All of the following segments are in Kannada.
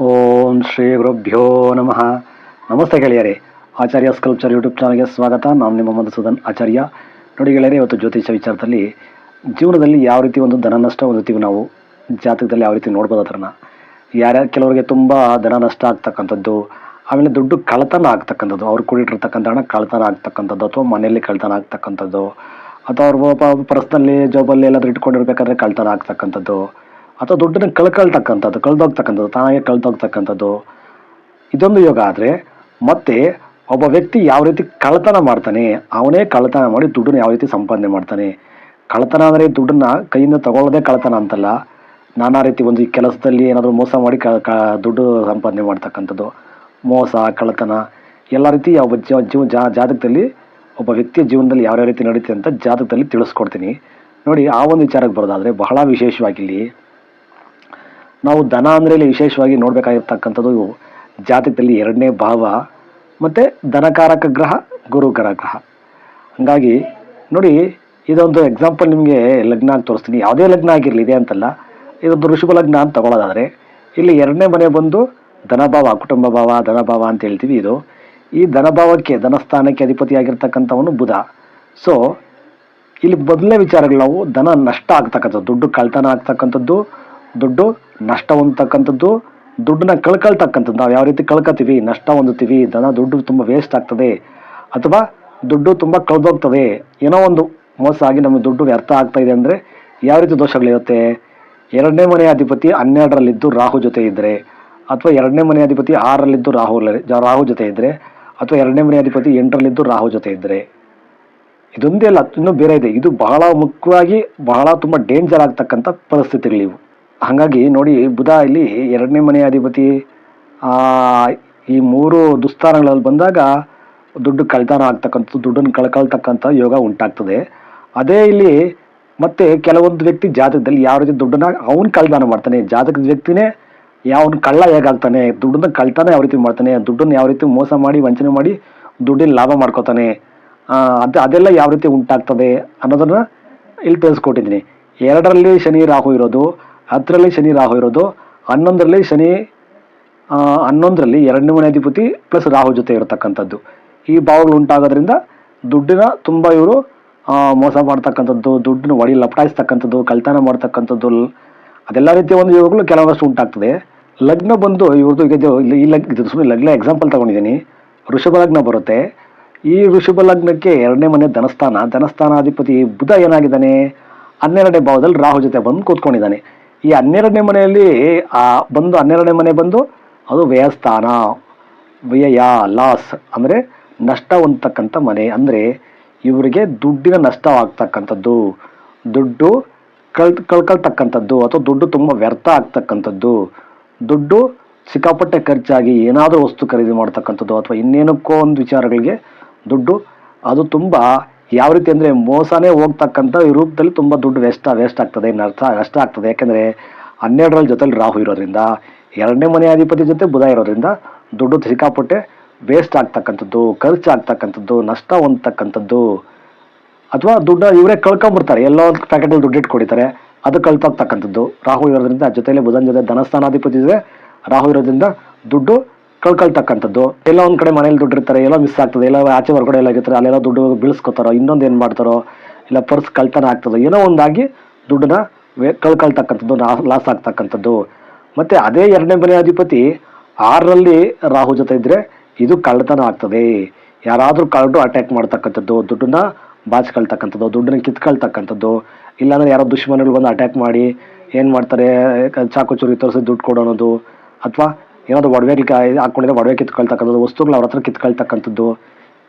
ಓಂ ಶ್ರೀ ಗುರುಭ್ಯೋ ನಮಃ. ನಮಸ್ತೆ ಗೆಳೆಯರೇ. ಆಚಾರ್ಯ ಸ್ಕಲ್ಪ್ಚರ್ ಯೂಟ್ಯೂಬ್ ಚಾನಲ್ಗೆ ಸ್ವಾಗತ. ನಾನು ನಿಮ್ಮ ಮಧುಸೂದನ್ ಆಚಾರ್ಯ. ನೋಡಿ ಗೆಳೆಯರೇ, ಇವತ್ತು ಜ್ಯೋತಿಷ ವಿಚಾರದಲ್ಲಿ ಜೀವನದಲ್ಲಿ ಯಾವ ರೀತಿ ಒಂದು ಧನ ನಷ್ಟ ಹೊಂದುತ್ತೀವಿ ನಾವು ಜಾತಕದಲ್ಲಿ ಯಾವ ರೀತಿ ನೋಡ್ಬೋದು ಅದನ್ನು? ಯಾರ್ಯಾರು ಕೆಲವರಿಗೆ ತುಂಬ ಧನ ನಷ್ಟ ಆಗ್ತಕ್ಕಂಥದ್ದು, ಆಮೇಲೆ ದುಡ್ಡು ಕಳತನ ಆಗ್ತಕ್ಕಂಥದ್ದು, ಅವ್ರು ಕೂಡಿಟ್ಟಿರ್ತಕ್ಕಂಥ ಹಣ ಕಳತನ ಆಗ್ತಕ್ಕಂಥದ್ದು, ಅಥವಾ ಮನೆಯಲ್ಲಿ ಕಳತನ ಆಗ್ತಕ್ಕಂಥದ್ದು, ಅಥವಾ ಅವ್ರು ಪರ್ಸ್ನಲ್ಲಿ ಜಾಬಲ್ಲಿ ಎಲ್ಲಾದರೂ ಇಟ್ಕೊಂಡಿರ್ಬೇಕಾದ್ರೆ ಕಳ್ತನ ಆಗ್ತಕ್ಕಂಥದ್ದು ಅಥವಾ ದುಡ್ಡನ್ನು ಕಳ್ಕೊಳ್ತಕ್ಕಂಥದ್ದು, ಕಳ್ದೋಗ್ತಕ್ಕಂಥದ್ದು, ತಾನಾಗೆ ಕಳೆದೋಗ್ತಕ್ಕಂಥದ್ದು, ಇದೊಂದು ಯೋಗ ಆದರೆ ಮತ್ತೆ ಒಬ್ಬ ವ್ಯಕ್ತಿ ಯಾವ ರೀತಿ ಕಳ್ಳತನ ಮಾಡ್ತಾನೆ, ಅವನೇ ಕಳ್ಳತನ ಮಾಡಿ ದುಡ್ಡನ್ನು ಯಾವ ರೀತಿ ಸಂಪಾದನೆ ಮಾಡ್ತಾನೆ. ಕಳ್ಳತನ ಅಂದರೆ ದುಡ್ಡನ್ನು ಕೈಯಿಂದ ತಗೊಳ್ಳೋದೇ ಕಳ್ಳತನ ಅಂತಲ್ಲ, ನಾನಾ ರೀತಿ ಒಂದು ಕೆಲಸದಲ್ಲಿ ಏನಾದರೂ ಮೋಸ ಮಾಡಿ ಕ ಕ, ದುಡ್ಡು ಸಂಪಾದನೆ ಮಾಡ್ತಕ್ಕಂಥದ್ದು. ಮೋಸ, ಕಳ್ಳತನ, ಎಲ್ಲ ರೀತಿ ಯಾವ ಜೀವ ಜೀವ, ಜಾ, ಜಾತಕದಲ್ಲಿ ಒಬ್ಬ ವ್ಯಕ್ತಿಯ ಜೀವನದಲ್ಲಿ ಯಾವ ಯಾವ ರೀತಿ ನಡೆಯುತ್ತೆ ಅಂತ ಜಾತಕದಲ್ಲಿ ತಿಳಿಸ್ಕೊಡ್ತೀನಿ. ನೋಡಿ, ಆ ಒಂದು ವಿಚಾರಕ್ಕೆ ಬರೋದಾದರೆ ಬಹಳ ವಿಶೇಷವಾಗಿ ಇಲ್ಲಿ ನಾವು ದನ ಅಂದರೆ ಇಲ್ಲಿ ವಿಶೇಷವಾಗಿ ನೋಡಬೇಕಾಗಿರ್ತಕ್ಕಂಥದ್ದು ಜಾತಕದಲ್ಲಿ ಎರಡನೇ ಭಾವ ಮತ್ತು ದನಕಾರಕ ಗ್ರಹ ಗುರುಕರ ಗ್ರಹ. ಹಾಗಾಗಿ ನೋಡಿ, ಇದೊಂದು ಎಕ್ಸಾಂಪಲ್ ನಿಮಗೆ ಲಗ್ನ ಆಗಿ ತೋರಿಸ್ತೀನಿ. ಯಾವುದೇ ಲಗ್ನ ಆಗಿರಲಿ, ಇದೆ ಅಂತಲ್ಲ. ಇದೊಂದು ಋಷಭ ಲಗ್ನ ಅಂತ ತಗೊಳ್ಳೋದಾದರೆ ಇಲ್ಲಿ ಎರಡನೇ ಮನೆ ಬಂದು ಧನಭಾವ ಕುಟುಂಬ ಭಾವ ಧನಭಾವ ಅಂತ ಹೇಳ್ತೀವಿ ಇದು. ಈ ಧನಭಾವಕ್ಕೆ ಧನಸ್ಥಾನಕ್ಕೆ ಅಧಿಪತಿಯಾಗಿರ್ತಕ್ಕಂಥವನು ಬುಧ. ಸೊ ಇಲ್ಲಿ ಮೊದಲನೇ ವಿಚಾರಗಳು ನಾವು ಧನ ನಷ್ಟ ಆಗ್ತಕ್ಕಂಥದ್ದು, ದುಡ್ಡು ಕಳ್ತನ ಆಗ್ತಕ್ಕಂಥದ್ದು ದುಡ್ಡು ನಷ್ಟ ಹೊಂದತಕ್ಕಂಥದ್ದು, ದುಡ್ಡನ್ನ ಕಳ್ಕೊಳ್ತಕ್ಕಂಥದ್ದು. ನಾವು ಯಾವ ರೀತಿ ಕಳ್ಕೊತೀವಿ, ನಷ್ಟ ಹೊಂದುತ್ತೀವಿ ಧನ ದುಡ್ಡು ತುಂಬ ವೇಸ್ಟ್ ಆಗ್ತದೆ, ಅಥವಾ ದುಡ್ಡು ತುಂಬ ಕಳೆದೋಗ್ತದೆ, ಏನೋ ಒಂದು ಮೋಸ ಆಗಿ ನಮ್ಮ ದುಡ್ಡು ವ್ಯರ್ಥ ಆಗ್ತಾ ಇದೆ ಅಂದರೆ ಯಾವ ರೀತಿ ದೋಷಗಳಿರುತ್ತೆ? ಎರಡನೇ ಮನೆಯ ಅಧಿಪತಿ ಹನ್ನೆರಡರಲ್ಲಿದ್ದು ರಾಹು ಜೊತೆ ಇದ್ದರೆ ಅಥವಾ ಎರಡನೇ ಮನೆಯ ಅಧಿಪತಿ ಆರರಲ್ಲಿದ್ದು ರಾಹು ರಾಹು ಜೊತೆ ಇದ್ದರೆ ಅಥವಾ ಎರಡನೇ ಮನೆಯ ಅಧಿಪತಿ ಎಂಟರಲ್ಲಿದ್ದು ರಾಹು ಜೊತೆ ಇದ್ದರೆ ಇದೊಂದೇ ಅಲ್ಲ, ಇನ್ನೂ ಬೇರೆ ಇದೆ. ಇದು ಬಹಳ ಮುಖ್ಯವಾಗಿ ಬಹಳ ತುಂಬ ಡೇಂಜರ್ ಆಗ್ತಕ್ಕಂಥ ಪರಿಸ್ಥಿತಿಗಳಿವು. ಹಾಗಾಗಿ ನೋಡಿ, ಬುಧ ಇಲ್ಲಿ ಎರಡನೇ ಮನೆ ಅಧಿಪತಿ ಈ ಮೂರು ದುಸ್ಥಾನಗಳಲ್ಲಿ ಬಂದಾಗ ದುಡ್ಡು ಕಳ್ತನ ಆಗ್ತಕ್ಕಂಥದ್ದು, ದುಡ್ಡನ್ನು ಕಳ್ಕೊಳ್ತಕ್ಕಂಥ ಯೋಗ ಉಂಟಾಗ್ತದೆ. ಅದೇ ಇಲ್ಲಿ ಮತ್ತೆ ಕೆಲವೊಂದು ವ್ಯಕ್ತಿ ಜಾತಕದಲ್ಲಿ ಯಾವ ರೀತಿ ದುಡ್ಡನ್ನ ಅವನು ಕಳ್ತನ ಮಾಡ್ತಾನೆ, ಜಾತಕದ ವ್ಯಕ್ತಿನೇ ಯಾವನು ಕಳ್ಳ ಹೇಗಾಗ್ತಾನೆ, ದುಡ್ಡನ್ನ ಕಳ್ತಾನೆ ಯಾವ ರೀತಿ ಮಾಡ್ತಾನೆ, ದುಡ್ಡನ್ನು ಯಾವ ರೀತಿ ಮೋಸ ಮಾಡಿ, ವಂಚನೆ ಮಾಡಿ ದುಡ್ಡಿನ ಲಾಭ ಮಾಡ್ಕೋತಾನೆ ಅದು, ಅದೆಲ್ಲ ಯಾವ ರೀತಿ ಉಂಟಾಗ್ತದೆ ಅನ್ನೋದನ್ನ ಇಲ್ಲಿ ತಿಳಿಸ್ಕೊಟ್ಟಿದ್ದೀನಿ. ಎರಡರಲ್ಲಿ ಶನಿ ರಾಹು ಇರೋದು ಹತ್ತರಲ್ಲಿ ಶನಿ ರಾಹು ಇರೋದು, ಹನ್ನೊಂದರಲ್ಲಿ ಶನಿ ಹನ್ನೊಂದರಲ್ಲಿ ಎರಡನೇ ಮನೆ ಅಧಿಪತಿ ಪ್ಲಸ್ ರಾಹು ಜೊತೆ ಇರತಕ್ಕಂಥದ್ದು. ಈ ಭಾವಗಳು ಉಂಟಾಗೋದ್ರಿಂದ ದುಡ್ಡಿನ ತುಂಬ ಇವರು ಮೋಸ ಮಾಡ್ತಕ್ಕಂಥದ್ದು ದುಡ್ಡನ್ನ ಒಡಿ ಲಪಟಾಯಿಸ್ತಕ್ಕಂಥದ್ದು, ಕಳ್ತನ ಮಾಡ್ತಕ್ಕಂಥದ್ದು, ಅದೆಲ್ಲ ರೀತಿಯ ಒಂದು ಯೋಗಗಳು ಕೆಲವಷ್ಟು ಉಂಟಾಗ್ತದೆ. ಲಗ್ನ ಬಂದು ಇವ್ರದ್ದು ಈಗ ಈ ಲಗ್, ಇದು ಸುಮ್ಮನೆ ಲಗ್ನ ಎಕ್ಸಾಂಪಲ್ ತಗೊಂಡಿದ್ದೀನಿ. ಋಷಭ ಲಗ್ನ ಬರುತ್ತೆ. ಈ ಋಷಭ ಲಗ್ನಕ್ಕೆ ಎರಡನೇ ಮನೆ ಧನಸ್ಥಾನ. ಧನಸ್ಥಾನಾಧಿಪತಿ ಬುಧ ಏನಾಗಿದ್ದಾನೆ? ಹನ್ನೆರಡನೇ ಭಾವದಲ್ಲಿ ರಾಹು ಜೊತೆ ಬಂದು ಕೂತ್ಕೊಂಡಿದ್ದಾನೆ. ಈ ಹನ್ನೆರಡನೇ ಮನೆಯಲ್ಲಿ, ಆ ಬಂದು ಹನ್ನೆರಡನೇ ಮನೆ ಬಂದು ಅದು ವ್ಯಯಸ್ಥಾನ. ವ್ಯಯ, ಲಾಸ್ ಅಂದರೆ ನಷ್ಟ ಹೊಂದತಕ್ಕಂಥ ಮನೆ. ಅಂದರೆ ಇವರಿಗೆ ದುಡ್ಡಿನ ನಷ್ಟವಾಗ್ತಕ್ಕಂಥದ್ದು. ದುಡ್ಡು ಕಳ್ ಕಳ್ಕೊಳ್ತಕ್ಕಂಥದ್ದು ಅಥವಾ ದುಡ್ಡು ತುಂಬ ವ್ಯರ್ಥ ಆಗ್ತಕ್ಕಂಥದ್ದು. ದುಡ್ಡು ಸಿಕ್ಕಾಪಟ್ಟೆ ಖರ್ಚಾಗಿ ಏನಾದರೂ ವಸ್ತು ಖರೀದಿ ಮಾಡ್ತಕ್ಕಂಥದ್ದು ಅಥವಾ ಇನ್ನೇನಕ್ಕೋ ಒಂದು ವಿಚಾರಗಳಿಗೆ ದುಡ್ಡು. ಅದು ತುಂಬ ಯಾವ ರೀತಿ ಅಂದರೆ ಮೋಸನೇ ಹೋಗ್ತಕ್ಕಂಥ ಈ ರೂಪದಲ್ಲಿ ತುಂಬ ದುಡ್ಡು ವೇಸ್ಟ್ ವೇಸ್ಟ್ ಆಗ್ತದೆ, ನಷ್ಟ ನಷ್ಟ ಆಗ್ತದೆ. ಯಾಕೆಂದರೆ ಹನ್ನೆರಡರಲ್ಲಿ ಜೊತೆಲಿ ರಾಹು ಇರೋದ್ರಿಂದ, ಎರಡನೇ ಮನೆ ಅಧಿಪತಿ ಜೊತೆ ಬುಧ ಇರೋದ್ರಿಂದ ದುಡ್ಡು ಸಿಕ್ಕಾಪಟ್ಟೆ ವೇಸ್ಟ್ ಆಗ್ತಕ್ಕಂಥದ್ದು, ಖರ್ಚು ಆಗ್ತಕ್ಕಂಥದ್ದು, ನಷ್ಟ ಹೊಂದ್ತಕ್ಕಂಥದ್ದು. ಅಥವಾ ದುಡ್ಡು ಇವರೇ ಕಳ್ಕೊಂಬಿಡ್ತಾರೆ ಎಲ್ಲೋ ಪ್ಯಾಕೆಟಲ್ಲಿ ದುಡ್ಡು ಇಟ್ಕೊಂಡಿರ್ತಾರೆ ಅದು ಕಳ್ತೋಗ್ತಕ್ಕಂಥದ್ದು ರಾಹು ಇರೋದ್ರಿಂದ ಜೊತೆಲಿ ಬುಧನ ಜೊತೆ ಧನಸ್ಥಾನಾಧಿಪತಿ ಇದೆ ರಾಹು ಇರೋದ್ರಿಂದ ದುಡ್ಡು ಕಳ್ಕೊಳ್ತಕ್ಕಂಥದ್ದು. ಎಲ್ಲ ಒಂದು ಕಡೆ ಮನೇಲಿ ದುಡ್ಡು ಇರ್ತಾರೆ, ಎಲ್ಲೋ ಮಿಸ್ ಆಗ್ತದೆ, ಎಲ್ಲ ಆಚೆ ಹೊರಗಡೆ ಎಲ್ಲ ಆಗಿರ್ತಾರೆ, ಅಲ್ಲೆಲ್ಲ ದುಡ್ಡು ಬೀಳಿಸ್ಕೊತಾರೋ, ಇನ್ನೊಂದು ಏನು ಮಾಡ್ತಾರೋ, ಇಲ್ಲ ಪರ್ಸ್ ಕಳ್ತನ ಆಗ್ತದೆ, ಏನೋ ಒಂದಾಗಿ ದುಡ್ಡನ್ನ ಕಳ್ಕಳ್ತಕ್ಕಂಥದ್ದು ಲಾಸ್ ಆಗ್ತಕ್ಕಂಥದ್ದು. ಮತ್ತೆ ಅದೇ ಎರಡನೇ ಮನೆ ಅಧಿಪತಿ ಆರರಲ್ಲಿ ರಾಹು ಜೊತೆ ಇದ್ದರೆ ಇದು ಕಳ್ಳತನ ಆಗ್ತದೆ. ಯಾರಾದರೂ ಕಳ್ಳರು ಅಟ್ಯಾಕ್ ಮಾಡ್ತಕ್ಕಂಥದ್ದು, ದುಡ್ಡನ್ನ ಬಾಚ್ಕೊಳ್ತಕ್ಕಂಥದ್ದು, ದುಡ್ಡನ್ನ ಕಿತ್ಕೊಳ್ತಕ್ಕಂಥದ್ದು, ಇಲ್ಲಾಂದರೆ ಯಾರೋ ದುಶ್ಮನಗಳು ಬಂದು ಅಟ್ಯಾಕ್ ಮಾಡಿ ಏನು ಮಾಡ್ತಾರೆ, ಚಾಕು ಚೂರಿ ತೋರಿಸಿ ದುಡ್ಡು ಕೊಡೋದು ಅಥವಾ ಏನಾದರೂ ಒಡವೆ ಹಾಕ್ಕೊಂಡಿದ್ರೆ ಒಡವೆ ಕಿತ್ಕೊಳ್ತಕ್ಕಂಥದ್ದು, ವಸ್ತುಗಳು ಅವ್ರ ಹತ್ರ ಕಿತ್ಕೊಳ್ತಕ್ಕಂಥದ್ದು,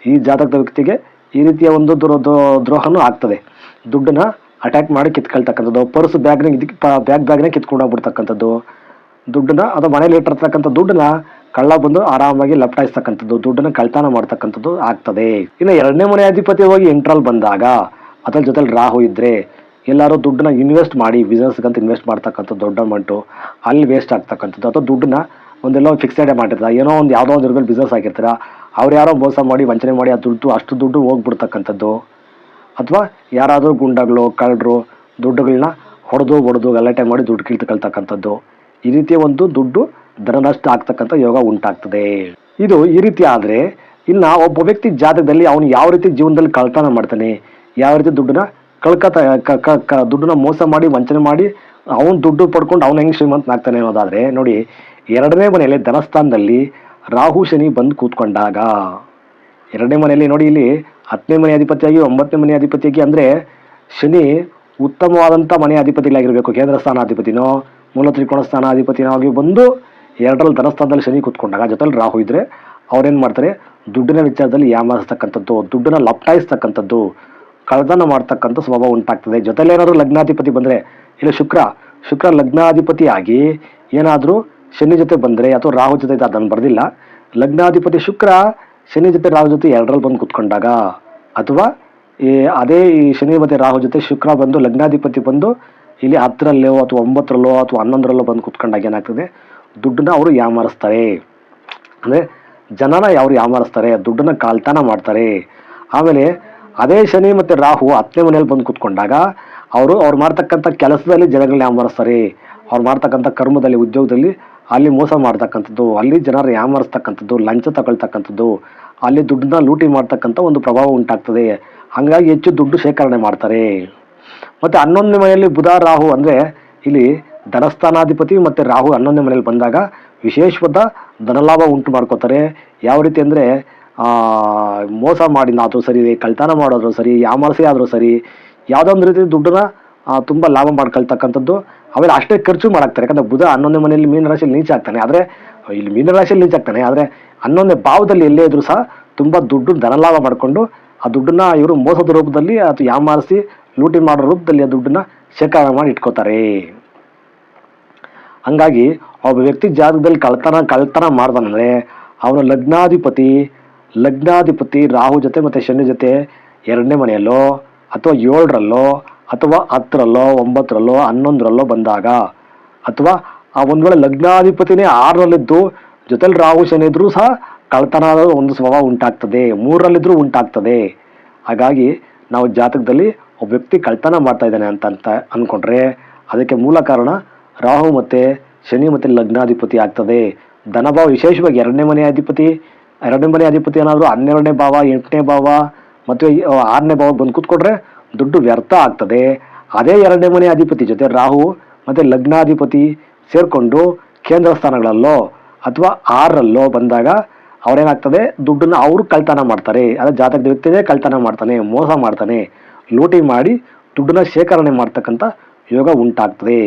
ಈ ಜಾತಕದ ವ್ಯಕ್ತಿಗೆ ಈ ರೀತಿಯ ಒಂದು ದುರ ದ್ರೋ- ದ್ರೋಹನೂ ಆಗ್ತದೆ. ದುಡ್ಡನ್ನ ಅಟ್ಯಾಕ್ ಮಾಡಿ ಕಿತ್ಕೊಳ್ತಕ್ಕಂಥದ್ದು ಪರ್ಸ್ ಬ್ಯಾಗ್ನ ಇದಕ್ಕೆ ಬ್ಯಾಗ್ ಬ್ಯಾಗ್ನ ಕಿತ್ಕೊಂಡು ಹೋಗ್ಬಿಡ್ತಕ್ಕಂಥದ್ದು, ದುಡ್ಡನ್ನ ಅದು ಮನೇಲಿ ಇಟ್ಟಿರ್ತಕ್ಕಂಥ ದುಡ್ಡನ್ನ ಕಳ್ಳ ಬಂದು ಆರಾಮಾಗಿ ಲಪಟಾಯಿಸ್ತಕ್ಕಂಥದ್ದು, ದುಡ್ಡನ್ನ ಕಳ್ತನ ಮಾಡ್ತಕ್ಕಂಥದ್ದು ಆಗ್ತದೆ. ಇನ್ನು ಎರಡನೇ ಮನೆ ಅಧಿಪತಿ ಹೋಗಿ ಇಂಟ್ರಲ್ ಬಂದಾಗ ಅದ್ರ ಜೊತೆಲಿ ರಾಹು ಇದ್ರೆ ಎಲ್ಲರೂ ದುಡ್ಡನ್ನ ಇನ್ವೆಸ್ಟ್ ಮಾಡಿ ಬಿಸ್ನೆಸ್ಗಂತ ಇನ್ವೆಸ್ಟ್ ಮಾಡ್ತಕ್ಕಂಥ ದೊಡ್ಡ ಅಮೌಂಟು ಅಲ್ಲಿ ವೇಸ್ಟ್ ಆಗ್ತಕ್ಕಂಥದ್ದು. ಅಥವಾ ದುಡ್ಡನ್ನ ಒಂದೆಲ್ಲೋ ಫಿಕ್ಸೆಡೇ ಮಾಡಿರ್ತಾರೆ. ಏನೋ ಒಂದು ಯಾವುದೋ ಒಂದು ಇದ್ರ ಬಿಸ್ನೆಸ್ ಹಾಕಿರ್ತೀರ ಅವ್ರು ಯಾರೋ ಮೋಸ ಮಾಡಿ, ವಂಚನೆ ಮಾಡಿ ಆ ದುಡ್ಡು, ಅಷ್ಟು ದುಡ್ಡು ಹೋಗ್ಬಿಡ್ತಕ್ಕಂಥದ್ದು. ಅಥವಾ ಯಾರಾದರೂ ಗುಂಡಗಳು ಕಳ್ಳರು ದುಡ್ಡುಗಳನ್ನ ಹೊಡೆದು ಹೊಡೆದು ಗಲಾಟೆ ಮಾಡಿ ದುಡ್ಡು ಕಿಳ್ತಕ್ಕಂಥದ್ದು ಈ ರೀತಿಯ ಒಂದು ದುಡ್ಡು ಧನನಷ್ಟ ಆಗ್ತಕ್ಕಂಥ ಯೋಗ ಉಂಟಾಗ್ತದೆ. ಇದು ಈ ರೀತಿ ಆದರೆ ಇನ್ನು ಒಬ್ಬ ವ್ಯಕ್ತಿ ಜಾತಕದಲ್ಲಿ ಅವನು ಯಾವ ರೀತಿ ಜೀವನದಲ್ಲಿ ಕಳ್ತನ ಮಾಡ್ತಾನೆ, ಯಾವ ರೀತಿ ದುಡ್ಡನ್ನ ಕಳ್ಕತ ದುಡ್ಡನ್ನ ಮೋಸ ಮಾಡಿ, ವಂಚನೆ ಮಾಡಿ, ಅವನು ದುಡ್ಡು ಪಡ್ಕೊಂಡು ಅವನು ಹೆಂಗೆ ಶ್ರೀಮಂತನಾಗ್ತಾನೆ ಅನ್ನೋದಾದರೆ ನೋಡಿ ಎರಡನೇ ಮನೆಯಲ್ಲಿ ಧನಸ್ಥಾನದಲ್ಲಿ ರಾಹು ಶನಿ ಬಂದು ಕೂತ್ಕೊಂಡಾಗ. ಎರಡನೇ ಮನೆಯಲ್ಲಿ ನೋಡಿ ಇಲ್ಲಿ ಹತ್ತನೇ ಮನೆ ಅಧಿಪತಿಯಾಗಿ ಒಂಬತ್ತನೇ ಮನೆ ಅಧಿಪತಿಯಾಗಿ ಅಂದರೆ ಶನಿ ಉತ್ತಮವಾದಂಥ ಮನೆ ಅಧಿಪತಿಗಳಾಗಿರಬೇಕು. ಕೇಂದ್ರ ಸ್ಥಾನಾಧಿಪತಿನೋ, ಮೂಲ ತ್ರಿಕೋಣ ಸ್ಥಾನಾಧಿಪತಿನೋ ಆಗಿ ಬಂದು ಎರಡರಲ್ಲಿ ಧನಸ್ಥಾನದಲ್ಲಿ ಶನಿ ಕೂತ್ಕೊಂಡಾಗ, ಜೊತೆಲಿ ರಾಹು ಇದ್ದರೆ ಅವ್ರೇನು ಮಾಡ್ತಾರೆ? ದುಡ್ಡಿನ ವಿಚಾರದಲ್ಲಿ ಯಾಮಾರಿಸ್ತಕ್ಕಂಥದ್ದು, ದುಡ್ಡನ್ನು ಲಪ್ಟಾಯಿಸ್ತಕ್ಕಂಥದ್ದು ಕಳ್ತನ ಮಾಡ್ತಕ್ಕಂಥ ಸ್ವಭಾವ ಉಂಟಾಗ್ತದೆ. ಏನಾದ್ರು ಲಗ್ನಾಧಿಪತಿ ಬಂದರೆ, ಇಲ್ಲ ಶುಕ್ರ ಶುಕ್ರ ಲಗ್ನಾಧಿಪತಿಯಾಗಿ ಏನಾದರೂ ಶನಿ ಜೊತೆ ಬಂದರೆ ಅಥವಾ ರಾಹು ಜೊತೆ ಅದನ್ನು ಬರೆದಿಲ್ಲ. ಲಗ್ನಾಧಿಪತಿ ಶುಕ್ರ ಶನಿ ಜೊತೆ ರಾಹು ಜೊತೆ ಎರಡರಲ್ಲಿ ಬಂದು ಕುತ್ಕೊಂಡಾಗ, ಅಥವಾ ಈ ಅದೇ ಈ ಶನಿ ಮತ್ತು ರಾಹು ಜೊತೆ ಶುಕ್ರ ಬಂದು ಲಗ್ನಾಧಿಪತಿ ಬಂದು ಇಲ್ಲಿ ಹತ್ತರಲ್ಲೋ ಅಥವಾ ಒಂಬತ್ತರಲ್ಲೋ ಅಥವಾ ಹನ್ನೊಂದರಲ್ಲೋ ಬಂದು ಕುತ್ಕೊಂಡಾಗ ಏನಾಗ್ತದೆ? ದುಡ್ಡನ್ನ ಅವರು ಯಾಮಾರಿಸ್ತಾರೆ. ಅಂದರೆ ಜನನ ಯಾರು ಯಾಮಾರಿಸ್ತಾರೆ? ದುಡ್ಡನ್ನ ಕಾಲ್ತಾನ ಮಾಡ್ತಾರೆ. ಆಮೇಲೆ ಅದೇ ಶನಿ ಮತ್ತು ರಾಹು ಹತ್ತನೇ ಮನೆಯಲ್ಲಿ ಬಂದು ಕುತ್ಕೊಂಡಾಗ ಅವರು ಅವ್ರು ಮಾಡ್ತಕ್ಕಂಥ ಕೆಲಸದಲ್ಲಿ ಜನಗಳನ್ನ ಯಾಮಾರಿಸ್ತಾರೆ. ಅವ್ರು ಮಾಡ್ತಕ್ಕಂಥ ಕರ್ಮದಲ್ಲಿ, ಉದ್ಯೋಗದಲ್ಲಿ ಅಲ್ಲಿ ಮೋಸ ಮಾಡ್ತಕ್ಕಂಥದ್ದು, ಅಲ್ಲಿ ಜನರು ಯಾಮಾರಿಸ್ತಕ್ಕಂಥದ್ದು, ಲಂಚ ತಗೊಳ್ತಕ್ಕಂಥದ್ದು, ಅಲ್ಲಿ ದುಡ್ಡನ್ನ ಲೂಟಿ ಮಾಡ್ತಕ್ಕಂಥ ಒಂದು ಪ್ರಭಾವ ಉಂಟಾಗ್ತದೆ. ಹಾಗಾಗಿ ಹೆಚ್ಚು ದುಡ್ಡು ಶೇಖರಣೆ ಮಾಡ್ತಾರೆ. ಮತ್ತು ಹನ್ನೊಂದನೇ ಮನೆಯಲ್ಲಿ ಬುಧ, ರಾಹು ಅಂದರೆ ಇಲ್ಲಿ ಧನಸ್ಥಾನಾಧಿಪತಿ ಮತ್ತು ರಾಹು ಹನ್ನೊಂದನೇ ಮನೆಯಲ್ಲಿ ಬಂದಾಗ ವಿಶೇಷವಾದ ಧನಲಾಭ ಉಂಟು ಮಾಡ್ಕೋತಾರೆ. ಯಾವ ರೀತಿ ಅಂದರೆ ಮೋಸ ಮಾಡಿದಾದರೂ ಸರಿ, ಕಳ್ತನ ಮಾಡೋದ್ರು ಸರಿ, ಯಾಮರ್ಸೆ ಆದರೂ ಸರಿ, ಯಾವುದೋ ಒಂದು ರೀತಿ ದುಡ್ಡನ್ನ ತುಂಬ ಲಾಭ ಮಾಡ್ಕೊಳ್ತಕ್ಕಂಥದ್ದು. ಆಮೇಲೆ ಅಷ್ಟೇ ಖರ್ಚು ಮಾಡಾಕ್ತಾರೆ. ಯಾಕಂದ್ರೆ ಬುಧ ಹನ್ನೊಂದನೇ ಮನೆಯಲ್ಲಿ ಮೀನರಾಶಿಯಲ್ಲಿ ನೀಚ ಆಗ್ತಾನೆ. ಆದರೆ, ಇಲ್ಲಿ ಮೀನರಾಶಿಯಲ್ಲಿ ನೀಚ ಆಗ್ತಾನೆ. ಆದರೆ ಹನ್ನೊಂದೇ ಭಾವದಲ್ಲಿ ಎಲ್ಲೇ ಇದ್ರೂ ಸಹ ತುಂಬ ದುಡ್ಡು ಧನಲಾಭ ಮಾಡಿಕೊಂಡು ಆ ದುಡ್ಡನ್ನ ಇವರು ಮೋಸದ ರೂಪದಲ್ಲಿ ಅಥವಾ ಯಾಮಾರಿಸಿ ಲೂಟಿ ಮಾಡೋ ರೂಪದಲ್ಲಿ ಆ ದುಡ್ಡನ್ನ ಶೇಖರಣೆ ಮಾಡಿ ಇಟ್ಕೋತಾರೆ. ಹಂಗಾಗಿ ಒಬ್ಬ ವ್ಯಕ್ತಿ ಜಾತಕದಲ್ಲಿ ಕಳ್ತನ ಕಳ್ತನ ಮಾಡ್ದಾನಂದರೆ ಅವನ ಲಗ್ನಾಧಿಪತಿ ಲಗ್ನಾಧಿಪತಿ ರಾಹು ಜೊತೆ ಮತ್ತು ಶನಿ ಜೊತೆ ಎರಡನೇ ಮನೆಯಲ್ಲೋ ಅಥವಾ ಏಳರಲ್ಲೋ ಅಥವಾ ಹತ್ತರಲ್ಲೋ, ಒಂಬತ್ತರಲ್ಲೋ, ಹನ್ನೊಂದರಲ್ಲೋ ಬಂದಾಗ, ಅಥವಾ ಆ ಒಂದು ವೇಳೆ ಲಗ್ನಾಧಿಪತಿನೇ ಆರರಲ್ಲಿದ್ದು, ಜೊತೆಲಿ ರಾಹು ಶನಿ ಇದ್ರೂ ಸಹ ಕಳ್ತನ ಒಂದು ಸ್ವಭಾವ ಉಂಟಾಗ್ತದೆ ಮೂರರಲ್ಲಿದ್ದರೂ ಉಂಟಾಗ್ತದೆ. ಹಾಗಾಗಿ ನಾವು ಜಾತಕದಲ್ಲಿ ಒಬ್ಬ ವ್ಯಕ್ತಿ ಕಳ್ತನ ಮಾಡ್ತಾ ಇದ್ದಾನೆ ಅಂತ ಅಂತ ಅಂದ್ಕೊಂಡ್ರೆ ಅದಕ್ಕೆ ಮೂಲ ಕಾರಣ ರಾಹು ಮತ್ತು ಶನಿ ಮತ್ತು ಲಗ್ನಾಧಿಪತಿ ಆಗ್ತದೆ. ಧನಭಾವ ವಿಶೇಷವಾಗಿ ಎರಡನೇ ಮನೆ ಅಧಿಪತಿ, ಎರಡನೇ ಮನೆ ಅಧಿಪತಿ ಏನಾದರೂ ಹನ್ನೆರಡನೇ ಭಾವ, ಎಂಟನೇ ಭಾವ, ಮತ್ತು ಆರನೇ ಭಾವ ಬಂದು ಕೂತ್ಕೊಂಡ್ರೆ ದುಡ್ಡು ವ್ಯರ್ಥ ಆಗ್ತದೆ. ಅದೇ ಎರಡನೇ ಮನೆ ಅಧಿಪತಿ ಜೊತೆ ರಾಹು ಮತ್ತು ಲಗ್ನಾಧಿಪತಿ ಸೇರಿಕೊಂಡು ಕೇಂದ್ರ ಸ್ಥಾನಗಳಲ್ಲೋ ಅಥವಾ ಆರರಲ್ಲೋ ಬಂದಾಗ ಅವರೇನಾಗ್ತದೆ? ದುಡ್ಡನ್ನು ಅವರು ಕಳ್ತನ ಮಾಡ್ತಾರೆ. ಅದೇ ಜಾತಕದ ವ್ಯಕ್ತಿಯೇ ಕಳ್ತನ ಮಾಡ್ತಾನೆ, ಮೋಸ ಮಾಡ್ತಾನೆ. ಲೂಟಿ ಮಾಡಿ ದುಡ್ಡನ್ನ ಶೇಖರಣೆ ಮಾಡ್ತಕ್ಕಂಥ ಯೋಗ ಉಂಟಾಗ್ತದೆ.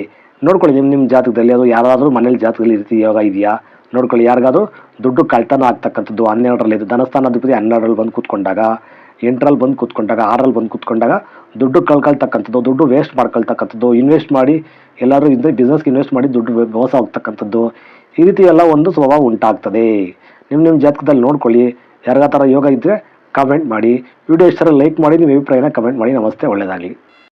ನೋಡ್ಕೊಳ್ಳಿ ನಿಮ್ಮ ನಿಮ್ಮ ಜಾತಕದಲ್ಲಿ ಅದು ಯಾರಾದರೂ ಮನೇಲಿ ಜಾತಕದಲ್ಲಿ ಇರ್ತಿ ರೀತಿ ಯೋಗ ಇದೆಯಾ? ನೋಡ್ಕೊಳ್ಳಿ, ಯಾರಿಗಾದ್ರೂ ದುಡ್ಡು ಕಳ್ತನ ಆಗ್ತಕ್ಕಂಥದ್ದು ಹನ್ನೆರಡರಲ್ಲಿ ಧನಸ್ಥಾನ ಅಧಿಪತಿ ಹನ್ನೆರಡರಲ್ಲಿ ಬಂದು ಕೂತ್ಕೊಂಡಾಗ. ಎಂಟರಲ್ಲಿ ಬಂದು ಕೂತ್ಕೊಂಡಾಗ ಆರಲ್ಲಿ ಬಂದು ಕೂತ್ಕೊಂಡಾಗ ದುಡ್ಡು ಕಳ್ಕೊಳ್ತಕ್ಕಂಥದ್ದು, ದುಡ್ಡು ವೇಸ್ಟ್ ಮಾಡ್ಕೊಳ್ತಕ್ಕಂಥದ್ದು ಇನ್ವೆಸ್ಟ್ ಮಾಡಿ ಎಲ್ಲರೂ ಇದ್ದರೆ ಬಿಸ್ನೆಸ್ಗೆ ಇನ್ವೆಸ್ಟ್ ಮಾಡಿ ದುಡ್ಡು ಮೋಸ ಹೋಗ್ತಕ್ಕಂಥದ್ದು ಈ ರೀತಿ ಎಲ್ಲ ಒಂದು ಸ್ವಭಾವ ಉಂಟಾಗ್ತದೆ. ನಿಮ್ಮ ನಿಮ್ಮ ಜಾತಕದಲ್ಲಿ ನೋಡ್ಕೊಳ್ಳಿ. ಯಾರಿಗಾರ ಯೋಗ ಇದ್ದರೆ ಕಮೆಂಟ್ ಮಾಡಿ. ವಿಡಿಯೋ ಇಷ್ಟರ ಲೈಕ್ ಮಾಡಿ. ನಿಮ್ಮ ಅಭಿಪ್ರಾಯನ ಕಮೆಂಟ್ ಮಾಡಿ. ನಮಸ್ತೆ ಒಳ್ಳೆಯದಾಗಲಿ